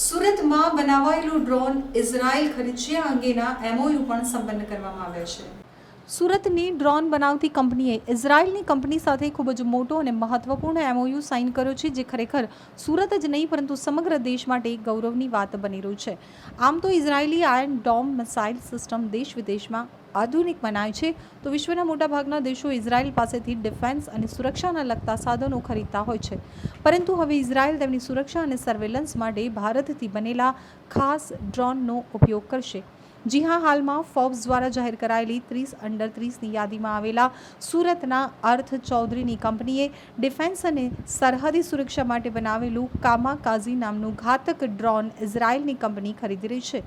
સુરતમાં બનાવાયેલું drone Israel ખરીદશે અંગેના એમઓયુ પણ સંપન્ન કરવામાં આવ્યા છે. સુરતની ડ્રોન બનાવતી કંપનીએ ઇઝરાયલની કંપની સાથે ખૂબ જ મોટો અને મહત્વપૂર્ણ એમઓયુ સાઇન કર્યો છે, જે ખરેખર સુરત જ નહીં, પરંતુ સમગ્ર દેશ માટે એક ગૌરવની વાત બની રહ્યું છે. આમ તો Israeli Iron Dome missile system દેશ વિદેશમાં આધુનિક મનાય છે. તો વિશ્વના મોટાભાગના દેશો ઇઝરાયલ પાસેથી ડિફેન્સ અને સુરક્ષાના લગતા સાધનો ખરીદતા હોય છે. પરંતુ હવે ઇઝરાયલ તેમની સુરક્ષા અને સર્વેલન્સ માટે ભારતથી બનેલા ખાસ ડ્રોનનો ઉપયોગ કરશે. જી હા, હાલમાં ફોર્બ્સ દ્વારા જાહેર કરાયેલી ત્રીસ અંડર ત્રીસની યાદીમાં આવેલા સુરતના અર્થ ચૌધરીની કંપનીએ ડિફેન્સ અને સરહદી સુરક્ષા માટે બનાવેલું કામાકાઝી નામનું ઘાતક ડ્રોન ઇઝરાયલની કંપની ખરીદી રહી છે.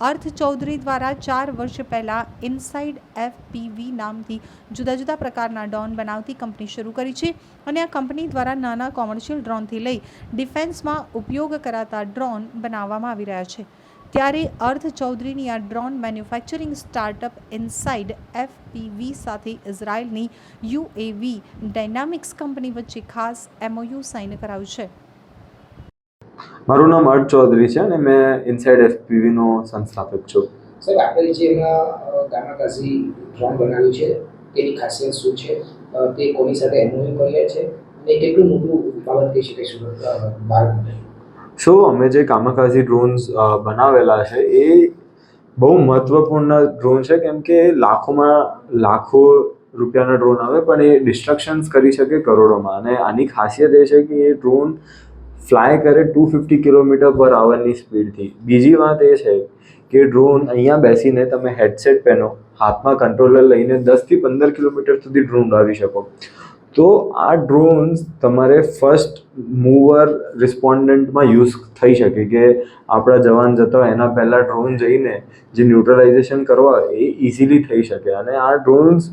અર્થ ચૌધરી દ્વારા ચાર વર્ષ પહેલાં ઇનસાઇડ એફપીવી નામથી જુદા જુદા પ્રકારના ડ્રોન બનાવતી કંપની શરૂ કરી છે અને આ કંપની દ્વારા નાના કોમર્શિયલ ડ્રોનથી લઈ ડિફેન્સમાં ઉપયોગ કરાતા ડ્રોન બનાવવામાં આવી રહ્યા છે. ત્યારે અર્થ ચૌધરીની આ drone manufacturing startup inside FPV સાથે ઇઝરાયલની યુએવી ડાયનામિક્સ કંપની વચ્ચે ખાસ એમઓયુ સાઇન કરાયું છે. મારું નામ અર્થ ચૌધરી છે અને મેં ઇનસાઇડ એફપીવીનો સંસ્થાપક છું. સર આપણે જે ગામાકાઝી ડ્રોન બનાવ્યું છે તેની ખાસિયત શું છે? તે કોની સાથે એમઓયુ કર્યા છે? અને કેટલું મોટું બાબત કહી શકે છે સો અમે જે કામાકાઝી ડ્રોન્સ બનાવેલા છે, એ બહુ મહત્વપૂર્ણ ડ્રોન છે, કેમ કે લાખોમાં, લાખો રૂપિયાના ડ્રોન આવે, પણ એ ડિસ્ટ્રક્શન્સ કરી શકે કરોડોમાં. અને આની ખાસિયત એ છે કે એ ડ્રોન ફ્લાય કરે ટુ ફિફ્ટી કિલોમીટર પર આવરની સ્પીડથી બીજી વાત એ છે કે ડ્રોન અહીંયા બેસીને તમે હેડસેટ પહેરો હાથમાં કંટ્રોલર લઈને દસથી પંદર કિલોમીટર સુધી ડ્રોન ઉડાવી શકો. તો આ ડ્રોન્સ તમારે ફર્સ્ટ મૂવર રિસ્પોન્ડન્ટમાં યુઝ થઈ શકે કે આપણા જવાન જતા હોય, એના પહેલાં ડ્રોન જઈને જે ન્યુટ્રલાઇઝેશન કરવા એ ઇઝીલી થઈ શકે. અને આ ડ્રોન્સ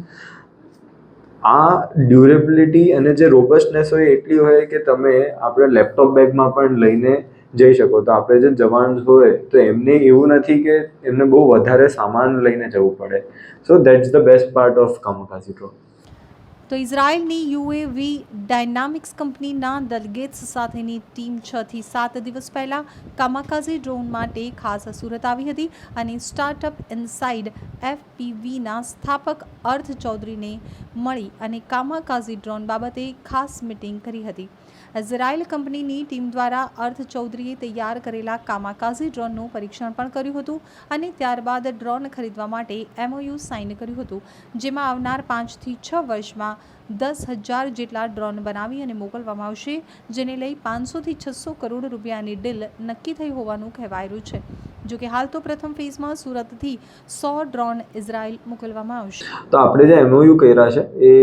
આ ડ્યુરેબિલિટી અને જે રોબસ્ટનેસ હોય, એટલી હોય કે તમે આપણે લેપટોપ બેગમાં પણ લઈને જઈ શકો. તો આપણે જે જવાન હોય, તો એમને એવું નથી કે એમને બહુ વધારે સામાન લઈને જવું પડે. So that's the best part of કામકાજી drone તો ઇઝરાયલની યુએવી ડાયનામિક્સ કંપનીના દલગેટ્સ સાથેની ટીમ છ થી સાત દિવસ પહેલાં કામાકાઝી ડ્રોન માટે ખાસ સુરત આવી હતી અને સ્ટાર્ટઅપ ઇનસાઇડ એફપીવીના સ્થાપક અર્થ ચૌધરીને મળી અને કામાકાઝી ડ્રોન બાબતે ખાસ મિટિંગ કરી હતી. ઇઝરાયલ કંપનીની ટીમ દ્વારા અર્થ ચૌધરીએ તૈયાર કરેલા કામાકાઝી ડ્રોનનું પરીક્ષણ પણ કર્યું હતું અને ત્યારબાદ ડ્રોન ખરીદવા માટે એમઓયુ સાઇન કર્યું હતું, જેમાં આવનાર પાંચથી છ વર્ષમાં દસ હજાર જેટલા ડ્રોન બનાવી અને મોકલવામાં આવશે, જેને લઈ પાંચસોથી છસો કરોડ રૂપિયાની ડીલ નક્કી થઈ હોવાનું કહેવાયું છે. જો કે હાલ તો પ્રથમ ફેઝમાં સુરતથી સો ડ્રોન ઇઝરાયલ મોકલવામાં આવશે. તો આપણે જે એમઓયુ કર્યા છે, એ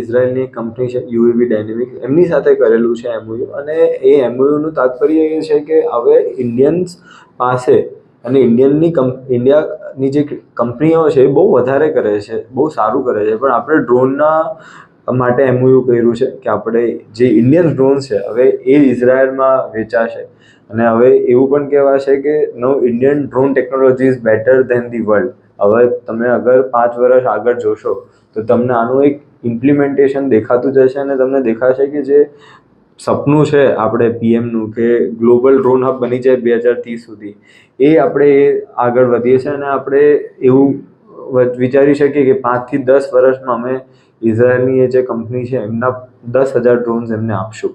ઇઝરાયલની કંપની છે, યુએવી ડાયનેમિક, એમની સાથે કરેલું છે એમઓયુ. અને એ એમઓયુનું તાત્પર્ય એ છે કે હવે ઇન્ડિયન્સ પાસે અને ઇન્ડિયનની કંપ ઇન્ડિયાની જે કંપનીઓ છે એ બહુ વધારે કરે છે, બહુ સારું કરે છે. પણ આપણે ડ્રોનના માટે એમઓયુ કર્યું છે કે આપણે જે ઇન્ડિયન ડ્રોન છે, હવે એ ઇઝરાયલમાં વેચાશે. અને હવે એવું પણ કહેવાશે કે no Indian drone technology is better than the world હવે તમે અગર પાંચ વર્ષ આગળ જોશો, તો તમને આનું એક ઇમ્પ્લિમેન્ટેશન દેખાતું જશે અને તમને દેખાશે કે જે સપનું છે આપણે પીએમનું કે ગ્લોબલ ડ્રોન હબ બની જાય બે હજાર ત્રીસ સુધી. એ આપણે આગળ વધીએ છીએ અને આપણે એવું વિચારી શકીએ કે પાંચથી દસ વર્ષમાં અમે ઇઝરાયલની એ જે કંપની છે એમના દસ હજાર ડ્રોન્સ એમને આપશું.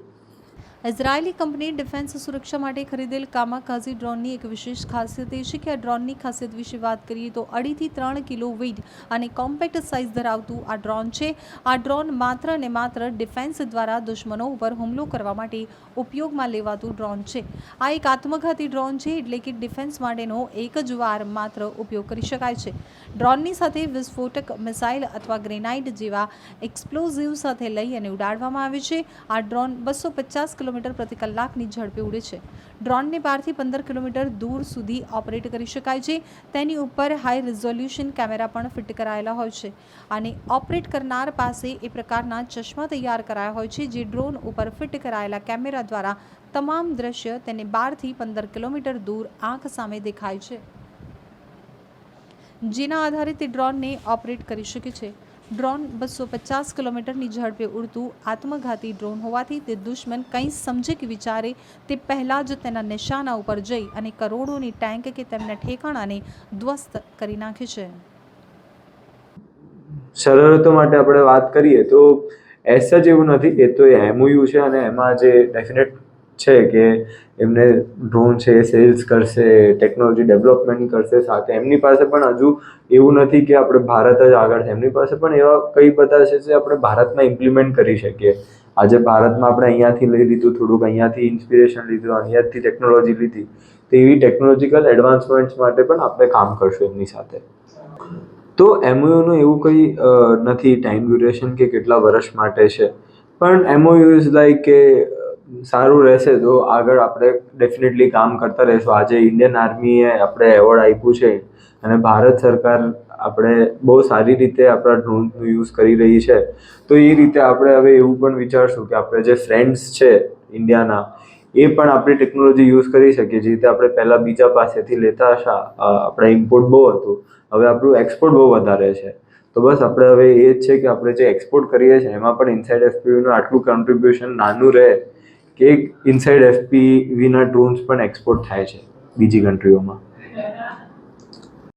ઇઝરાયેલી કંપની ડિફેન્સ સુરક્ષા માટે ખરીદેલ કામાકાઝી ડ્રોનની એક વિશેષ ખાસિયત એ છે કે આ ડ્રોનની ખાસિયત વિશે વાત કરીએ તો અઢીથી ત્રણ કિલો વેઇટ અને કોમ્પેક્ટ સાઇઝ ધરાવતું આ ડ્રોન છે. આ ડ્રોન માત્ર ને માત્ર ડિફેન્સ દ્વારા દુશ્મનો ઉપર હુમલો કરવા માટે ઉપયોગમાં લેવાતું ડ્રોન છે. આ એક આત્મઘાતી ડ્રોન છે એટલે કે ડિફેન્સ માટેનો એક જ વાર માત્ર ઉપયોગ કરી શકાય છે. ડ્રોનની સાથે વિસ્ફોટક મિસાઇલ અથવા ગ્રેનાઇટ જેવા એક્સપ્લોઝિવ સાથે લઈ અને ઉડાડવામાં આવે છે. આ ડ્રોન બસો પચાસ કિલોમીટર પ્રતિ કલાકની ઝડપે ઉડે છે. ડ્રોનને બારથી પંદર કિલોમીટર દૂર સુધી ઓપરેટ કરી શકાય છે. તેની ઉપર હાઈ રિઝોલ્યુશન કેમેરા પણ ફિટ કરાયેલા હોય છે. અને ઓપરેટ કરનાર પાસે એ પ્રકારના ચશ્મા તૈયાર કરાયા હોય છે, જે ડ્રોન ઉપર ફિટ કરાયેલા કેમેરા દ્વારા તમામ દ્રશ્ય તેને બારથી પંદર કિલોમીટર દૂર આંખ સામે દેખાય છે. જેના આધારે તે ડ્રોનને ઓપરેટ કરી શકે છે. ડ્રોન બસો પચાસ કિલોમીટરની ઝડપે ઉડતું આત્મઘાતી ડ્રોન હોવાથી તે દુશ્મન કંઈ સમજે કે વિચારે તે પહેલાં જ તેના નિશાના ઉપર જઈ અને કરોડોની ટેન્ક કે તેમના ઠેકાણાને ધ્વસ્ત કરી નાખે છે. શરતો માટે આપણે વાત કરીએ તો એસ જ એવું નથી એ તો એમઓયુ છે અને એમાં જે ડેફિનેટ છે કે એમને ડ્રોન છે સેલ્સ કરશે ટેકનોલોજી ડેવલપમેન્ટ કરશે સાથે. એમની પાસે પણ હજુ એવું નથી કે આપણે ભારત જ આગળ છે. એમની પાસે પણ એવા કઈ બધા છે જે આપણે ભારતમાં ઇમ્પ્લિમેન્ટ કરી શકીએ. આજે ભારતમાં આપણે અહીંયાથી લઈ લીધું થોડુંક, અહીંયાથી ઇન્સ્પિરેશન લીધું, અહીંયાથી ટેકનોલોજી લીધી, તો એવી ટેકનોલોજીકલ એડવાન્સમેન્ટ્સ માટે પણ આપણે કામ કરશું એમની સાથે. તો એમઓયુનું એવું કંઈ નથી ટાઈમ ડ્યુરેશન કે કેટલા વર્ષ માટે છે. પણ એમઓયુ ઇઝ લાઈક કે સારું રહેશે તો આગળ આપણે ડેફિનેટલી કામ કરતા રહીશું. આજે ઇન્ડિયન આર્મીએ આપણે એવોર્ડ આપ્યું છે અને ભારત સરકાર આપણે બહુ સારી રીતે આપણા ડ્રોનનો યુઝ કરી રહી છે. તો એ રીતે આપણે હવે એવું પણ વિચારશું કે આપણે જે ફ્રેન્ડ્સ છે ઇન્ડિયાના એ પણ આપણી ટેકનોલોજી યુઝ કરી શકીએ. જે રીતે આપણે પહેલાં બીજા પાસેથી લેતા હતા આપણા ઇમ્પોર્ટ બહુ હતું. હવે આપણું એક્સપોર્ટ બહુ વધારે છે. તો બસ આપણે હવે એ જ છે કે આપણે જે એક્સપોર્ટ કરીએ છીએ, એમાં પણ ઇનસાઇડ એફપીવીનું આટલું કન્ટ્રીબ્યુશન નાનું રહે કે ઇનસાઇડ એફપીવીના ડ્રોન્સ પણ એક્સપોર્ટ થાય છે બીજી કન્ટ્રીઓમાં